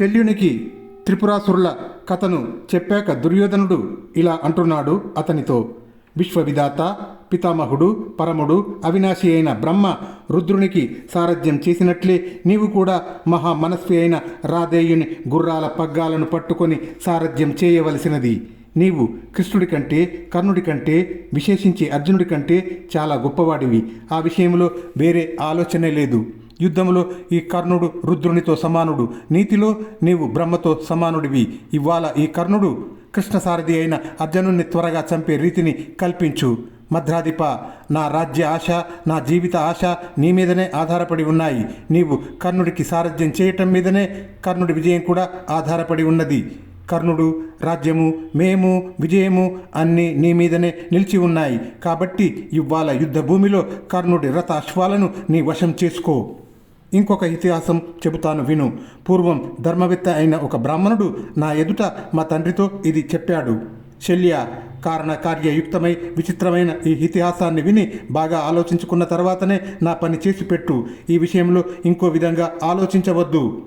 శల్యునికి త్రిపురాసురుల కథను చెప్పాక దుర్యోధనుడు ఇలా అంటున్నాడు అతనితో విశ్వవిధాత పితామహుడు పరముడు అవినాశి అయిన బ్రహ్మ రుద్రునికి సారథ్యం చేసినట్లే నీవు కూడా మహా మనస్వి అయిన రాధేయుని గుర్రాల పగ్గాలను పట్టుకొని సారథ్యం చేయవలసినది. నీవు కృష్ణుడి కంటే కర్ణుడి కంటే విశేషించి అర్జునుడి కంటే చాలా గొప్పవాడివి. ఆ విషయంలో వేరే ఆలోచనే లేదు. యుద్ధంలో ఈ కర్ణుడు రుద్రునితో సమానుడు. నీతిలో నీవు బ్రహ్మతో సమానుడివి. ఇవాళ ఈ కర్ణుడు కృష్ణసారథి అయిన అర్జునుణ్ణి త్వరగా చంపే రీతిని కల్పించు. మద్రాధిప నా రాజ్య ఆశ నా జీవిత ఆశ నీ మీదనే ఆధారపడి ఉన్నాయి. నీవు కర్ణుడికి సారథ్యం చేయటం మీదనే కర్ణుడి విజయం కూడా ఆధారపడి ఉన్నది. కర్ణుడు రాజ్యము మేము విజయము అన్నీ నీ మీదనే నిలిచి ఉన్నాయి. కాబట్టి ఇవాళ యుద్ధభూమిలో కర్ణుడి రథ అశ్వాలను నీ వశం చేసుకో. ఇంకొక ఇతిహాసం చెబుతాను విను. పూర్వం ధర్మవేత్త అయిన ఒక బ్రాహ్మణుడు నా ఎదుట మా తండ్రితో ఇది చెప్పాడు. శల్య కారణ కార్యయుక్తమై విచిత్రమైన ఈ ఇతిహాసాన్ని విని బాగా ఆలోచించుకున్న తర్వాతనే నా పని చేసి పెట్టు. ఈ విషయంలో ఇంకో విధంగా ఆలోచించవద్దు.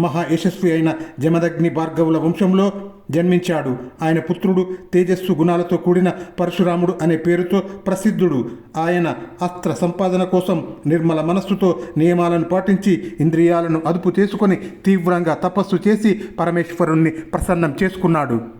మహా యశస్వి అయిన జమదగ్ని భార్గవుల వంశంలో జన్మించాడు. ఆయన పుత్రుడు తేజస్సు గుణాలతో కూడిన పరశురాముడు అనే పేరుతో ప్రసిద్ధుడు. ఆయన అస్త్ర సంపాదన కోసం నిర్మల మనస్సుతో నియమాలను పాటించి ఇంద్రియాలను అదుపు చేసుకొని తీవ్రంగా తపస్సు చేసి పరమేశ్వరుణ్ణి ప్రసన్నం చేసుకున్నాడు.